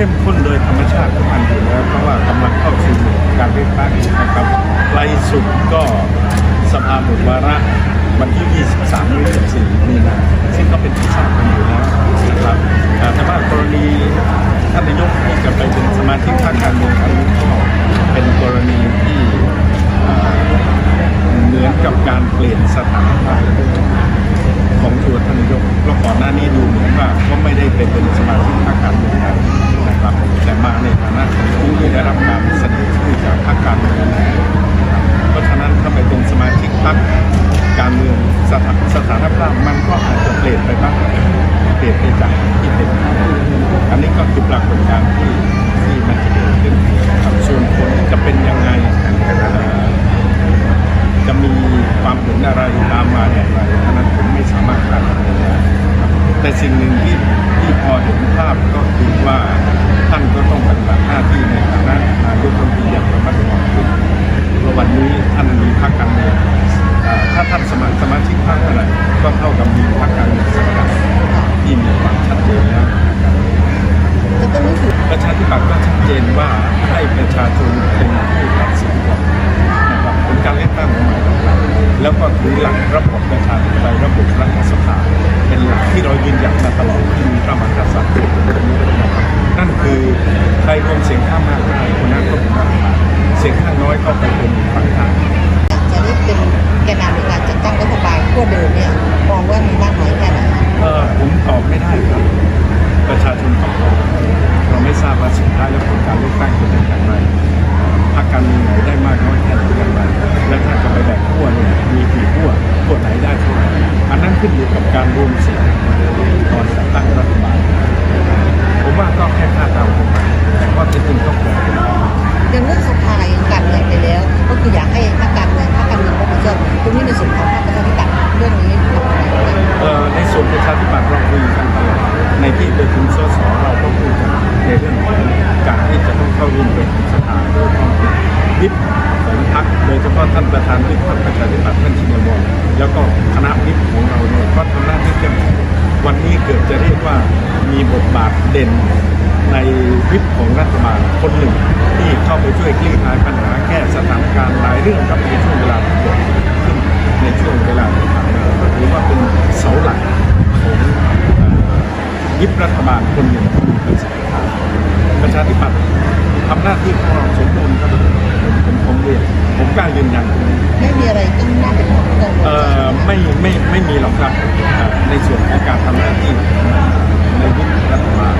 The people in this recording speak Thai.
เข้มข้นโดยธรรมชาติของมันอยู่แล้วเพราะว่ากำลังเข้าสู่การเลือกตั้งนะครับไกลสุดก็สภาหมดวาระวันที่ 23หรือ24มีนาซึ่งก็เป็นที่ทราบกันอยู่แล้วนะครับแต่ว่ากรณีท่านนายกที่จะไปเป็นสมาชิกพรรคการเมืองอันนี้ก็เป็นกรณีที่เหมือนกับการเปลี่ยนสถานะของตัวท่านนายกเพราะก่อนหน้านี้ดูเหมือนว่าก็ไม่ได้เป็น ก็อาจจะเปลี่ยนไปบ้างเปลี่ยนไปจากที่เป็นอันนี้ก็คือปรากฏการณ์ที่ที่มันจะเกิดขึ้นครับส่วนผลจะเป็นยังไงจะมีความเห็นอะไรตามมาอย่างไรอันนั้นผมไม่สามารถคาดคะเนได้แต่สิ่งหนึ่งที่ที่พอเห็นภาพก็คือว่าท่านก็ต้องปฏิบัติหน้าที่ในฐานะนายกรัฐมนตรีอย่าง ถ้าท่านสมัครสมาชิกพรรคอะไรก็เท่ากับมีพรรคการเมืองสังกัดที่มีความชัดเจนแล้วนะครับจะต้องรู้สึกประชาธิปัตย์ก็ชัดเจนว่าให้ประชาชนเป็นผู้ตัดสินก่อนนะครับเป็นการเลือกตั้งใหม่แล้วก็ถือหลักระบบประชาธิปไตย ฐบาลขั้วเดิมเนี่ยมองว่ามีมากน้อยแค่ไหนเออผมตอบไม่ได้ครับ ประชาชนต้องตอบเราไม่ทราบว่าสุดท้ายแล้วผลการเลือกตั้งจะเป็นอย่างไรพรรคการเมืองไหนได้มากน้อยแค่ไหนอย่างไรและถ้าจะไปแบ่งขั้วเนี่ยมีกี่ขั้วขั้วไหนได้เท่าไหร่อันนั้นขึ้นอยู่กับการรวมเสียงตอนจัดตั้งรัฐบาลผมว่าก็แค่คาดเดากันไปแต่ว่าที่จริงต้องเกิดขึ้นยังเรื่องสภายังการเมืองไปแล้ว ก็คืออยากให้พรรคการเมืองพรรคการเมืองก็มาเจอตรงนี้ในส่วนของพรรค ประชาธิปัตย์เราคุยกันตลอดในที่ประชุมสสเราก็คุยกันในเรื่องของการที่จะต้องเข้าร่วมเป็นสภาโดยเฉพาะวิปของพรรคโดยเฉพาะท่านประธานวิปพรรคประชาธิปัตย์ท่านชินวรแล้วก็คณะวิปของเราเนี่ยก็ทำหน้าที่เข้มวันนี้เกิดจะเรียกว่ามีบทบาทเด่นในวิปของรัฐบาลคนหนึ่ง ที่เข้าไปช่วยคลี่คลายปัญหาแก้สถานการณ์หลายเรื่องครับในช่วงเวลาที่เกิด วิปรัฐบาลคนหนึ่งที่มีประสิทธิภาพประชาธิปัตย์ทำหน้าที่ของเราสมบูรณ์ครับผมผมผมเรียนผมกล้ายืนยันตรงนี้ไม่มีอะไรต้องน่าเป็นห่วงกังวลเอ่อไม่ไม่ไม่มีหรอกครับเอ่อในส่วนของการทำหน้าที่ในวิปรัฐบาล